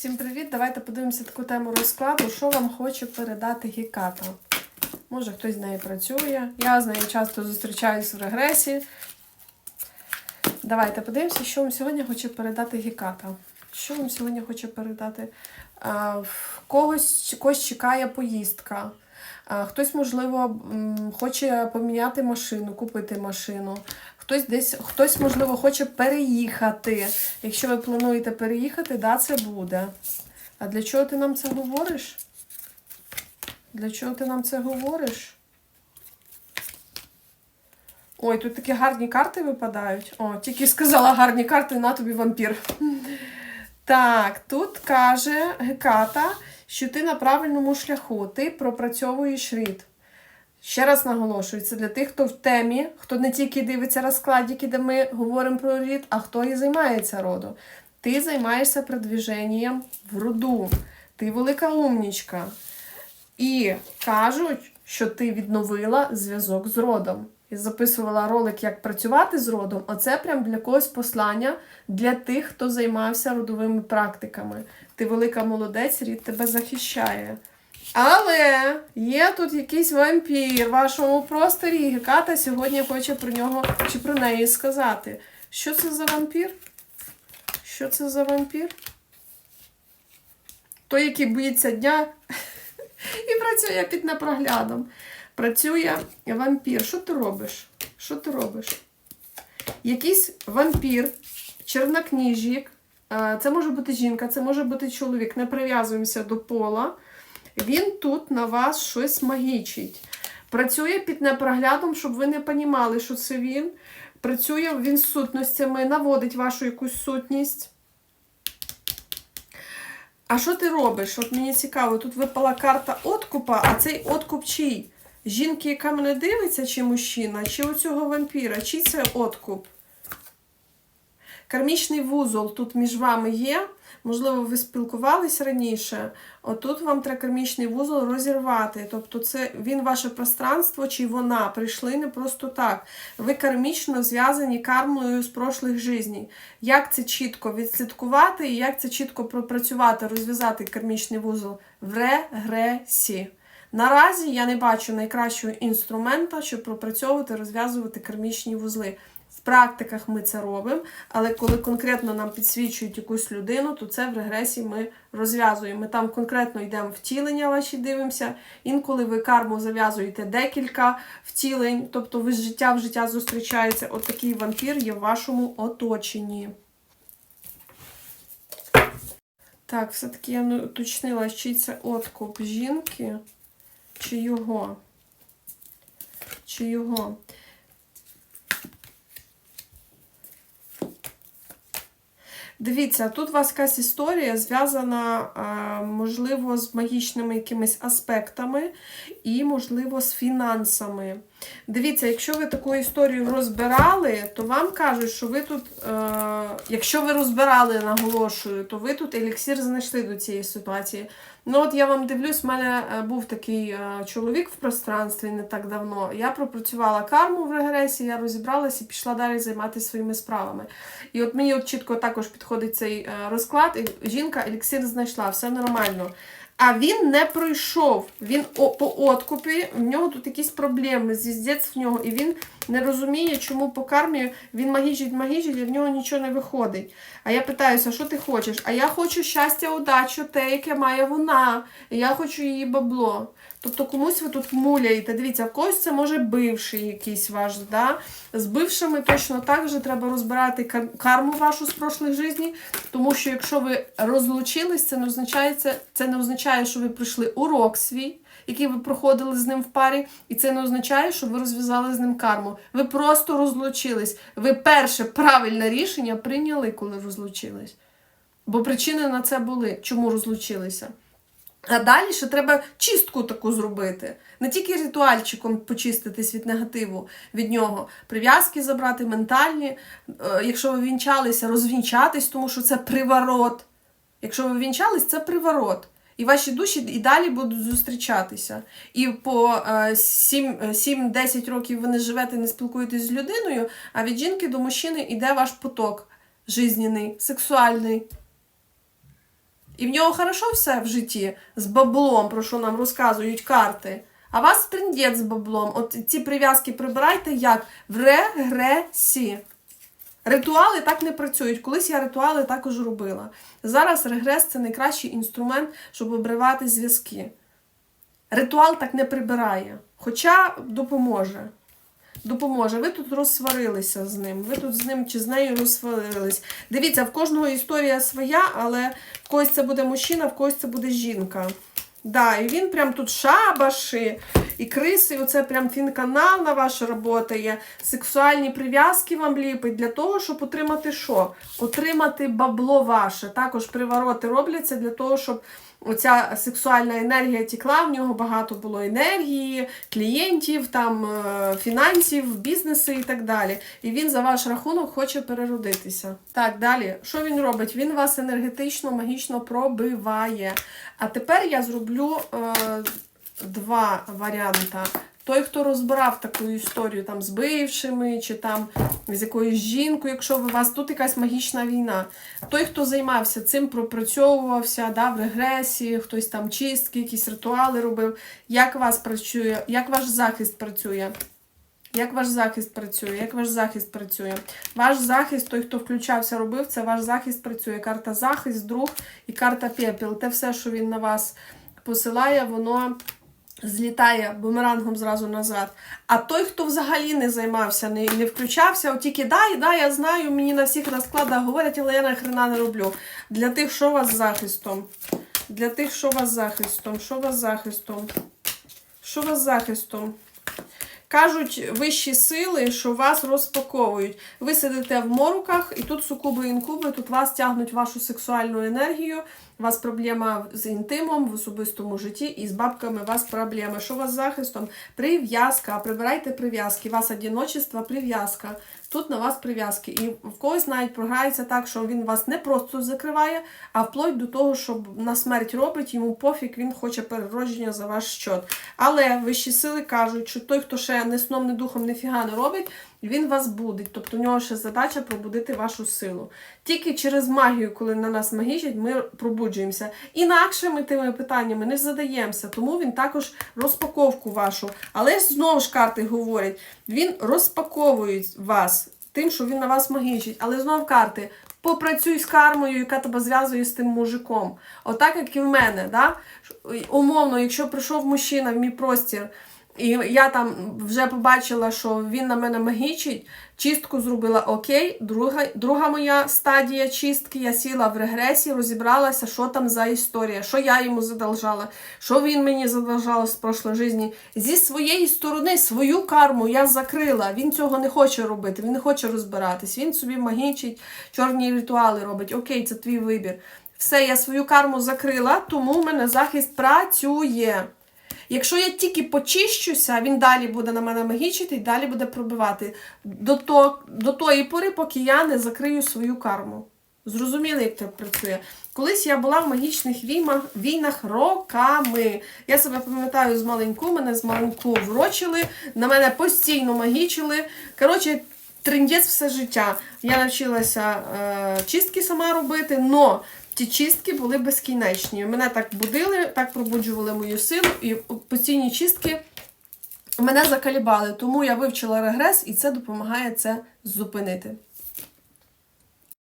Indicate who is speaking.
Speaker 1: Всім привіт! Давайте подивимося таку тему розкладу, що вам хоче передати Гіката. Може, хтось з нею працює. Я з нею часто зустрічаюсь в регресі. Давайте подивимося, що вам сьогодні хоче передати Гіката. Що вам сьогодні хоче передати? В когось, когось чекає поїздка. А, хтось, можливо, хоче поміняти машину, купити машину. Хтось десь, хтось, можливо, хоче переїхати. Якщо ви плануєте переїхати, да, це буде. А для чого ти нам це говориш? Для чого ти нам це говориш? Ой, тут такі гарні карти випадають. О, тільки сказала гарні карти, на тобі вампір. Так, тут каже Геката, що ти на правильному шляху, ти пропрацьовуєш рід. Ще раз наголошую, це для тих, хто в темі, хто не тільки дивиться розкладики, де ми говоримо про рід, а хто і займається родом. Ти займаєшся продвіженням в роду. Ти велика умнічка. І кажуть, що ти відновила зв'язок з родом. І записувала ролик, як працювати з родом. Оце прям для когось послання для тих, хто займався родовими практиками. Ти велика молодець, рід тебе захищає. Але є тут якийсь вампір в вашому просторі. і Геката сьогодні хоче про нього чи про неї сказати. Що це за вампір? Що це за вампір? Той, який боїться дня і працює під непроглядом. Працює вампір. Що ти робиш? Що ти робиш? Якийсь вампір, чернокніжник. е, Це може бути жінка, це може бути чоловік. Не прив'язуємося до пола. Він тут на вас щось магічить. Працює під непроглядом, щоб ви не понімали, що це він. Працює він з сутностями, наводить вашу якусь сутність. А що ти робиш? От мені цікаво, тут випала карта откупа, а цей откуп чий? Жінки, яка мене дивиться, чи мужчина, чи у цього вампіра, чий це откуп? Кармічний вузол тут між вами є. Можливо, ви спілкувались раніше. Отут вам треба кармічний вузол розірвати. Тобто, це він ваше пространство чи вона прийшли не просто так. Ви кармічно зв'язані кармою з прошлих життів. Як це чітко відслідкувати і як це чітко пропрацювати, розв'язати кармічний вузол в регресі. Наразі я не бачу найкращого інструмента, щоб пропрацьовувати, розв'язувати кармічні вузли. Практиках ми це робимо, але коли конкретно нам підсвічують якусь людину, то це в регресії ми розв'язуємо. Ми там конкретно йдемо втілення ваші дивимося. Інколи ви карму зав'язуєте декілька втілень, тобто ви з життя в життя зустрічається. От такий вампір є в вашому оточенні. Так, все-таки я уточнила, чи це откуп жінки, чи його. Чи його. Дивіться, тут у вас якась історія зв'язана, можливо, з магічними якимись аспектами і, можливо, з фінансами. Дивіться, якщо ви таку історію розбирали, то вам кажуть, що ви тут, е, якщо ви розбирали, наголошую, то ви тут еліксір знайшли до цієї ситуації. Ну, от я вам дивлюсь, в мене е, був такий е, чоловік в пространстві не так давно. Я пропрацювала карму в регресі, я розібралася і пішла далі займатися своїми справами. І от мені от чітко також підходить цей е, розклад. І жінка еліксир знайшла, все нормально. А він не пройшов. Він по откупі, в нього тут якісь проблеми, зіздець в нього, і він не розуміє, чому по кармі він магічить, магічить, і в нього нічого не виходить. А я питаюся, що ти хочеш? А я хочу щастя, удачу, те, яке має вона. І я хочу її бабло. Тобто комусь ви тут муляєте. Дивіться, в когось це може бивший якийсь ваш. Да? З бившими точно так же треба розбирати кар- карму вашу з прошлих життів, тому що якщо ви розлучились, це не означає, це, не означає, що ви пройшли урок свій, який ви проходили з ним в парі, і це не означає, що ви розв'язали з ним карму. Ви просто розлучились. Ви перше правильне рішення прийняли, коли розлучились. Бо причини на це були, чому розлучилися. А далі ще треба чистку таку зробити. Не тільки ритуальчиком почиститись від негативу від нього, прив'язки забрати, ментальні. Е, Якщо ви вінчалися, розвінчатись, тому що це приворот. Якщо ви вінчались, це приворот. І ваші душі і далі будуть зустрічатися. І по е, 7-10 років ви не живете, не спілкуєтесь з людиною, а від жінки до мужчини йде ваш поток жизненний, сексуальний. І в нього хорошо все в житті з баблом, про що нам розказують карти. А вас трендець з баблом. От ці прив'язки прибирайте як в регресі. Ритуали так не працюють. Колись я ритуали також робила. Зараз регрес це найкращий інструмент, щоб обривати зв'язки. Ритуал так не прибирає, хоча допоможе. Допоможе. Ви тут розсварилися з ним. Ви тут з ним чи з нею розсварились. Дивіться, в кожного історія своя, але в когось це буде мужчина, в когось це буде жінка. Да, і він прям тут шабаші, і криси, оце прям фінканал на ваш роботає, сексуальні прив'язки вам ліпить для того, щоб отримати що? Отримати бабло ваше. Також привороти робляться для того, щоб оця сексуальна енергія тікла, в нього багато було енергії, клієнтів, там, е, фінансів, бізнеси і так далі. І він за ваш рахунок хоче переродитися. Так, далі. Що він робить? Він вас енергетично, магічно пробиває. А тепер я зроблю е, два варіанти. Той, хто розбирав таку історію там з бившими, чи там з якоюсь жінкою, якщо у вас тут якась магічна війна. Той, хто займався цим, пропрацьовувався да, в регресії, хтось там чистки, якісь ритуали робив. Як вас працює, як ваш захист працює? Як ваш захист працює? Як ваш захист працює? Ваш захист, той, хто включався, робив, це ваш захист працює. Карта захист, друг і карта пепіл. Те все, що він на вас посилає, воно злітає бумерангом зразу назад. А той, хто взагалі не займався, не, не включався, от тільки дай, да, я знаю, мені на всіх розкладах говорять, але я нахрена не роблю. Для тих, що вас захистом. Для тих, що вас захистом, що вас захистом. Що вас з захистом? Кажуть вищі сили, що вас розпаковують. Ви сидите в моруках, і тут сукуби інкуби, тут вас тягнуть вашу сексуальну енергію. У вас проблема з інтимом в особистому житті, і з бабками у вас проблеми. Що у вас з захистом? Прив'язка. Прибирайте прив'язки. У вас одіночество, прив'язка. Тут на вас прив'язки. І в когось навіть програється так, що він вас не просто закриває, а вплоть до того, щоб на смерть робить, йому пофіг, він хоче переродження за ваш щот. Але вищі сили кажуть, що той, хто ще не сном, не духом, ніфіга не робить, він вас будить. Тобто в нього ще задача пробудити вашу силу. Тільки через магію, коли на нас магічать, ми пробуджуємося. Інакше ми тими питаннями не задаємося, тому він також розпаковку вашу. Але знову ж карти говорять, він розпаковує вас тим, що він на вас магічить. Але знов карти. Попрацюй з кармою, яка тебе зв'язує з тим мужиком. Отак, як і в мене. Да? Умовно, якщо прийшов мужчина в мій простір, і я там вже побачила, що він на мене магічить, чистку зробила окей. Друга, друга моя стадія чистки, я сіла в регресі, розібралася, що там за історія, що я йому задолжала, що він мені задолжав з прошлої житті. Зі своєї сторони свою карму я закрила. Він цього не хоче робити, він не хоче розбиратись. Він собі магічить, чорні ритуали робить. Окей, це твій вибір. Все, я свою карму закрила, тому в мене захист працює. Якщо я тільки почищуся, він далі буде на мене магічити і далі буде пробивати до, то, до тої пори, поки я не закрию свою карму. Зрозуміли, як це працює? Колись я була в магічних війнах, війнах роками. Я себе пам'ятаю з маленьку, мене з маленьку врочили, на мене постійно магічили. Коротше, трендець все життя. Я навчилася е, чистки сама робити, но ті чистки були безкінечні. Мене так будили, так пробуджували мою силу, і постійні чистки мене закалібали. Тому я вивчила регрес, і це допомагає це зупинити.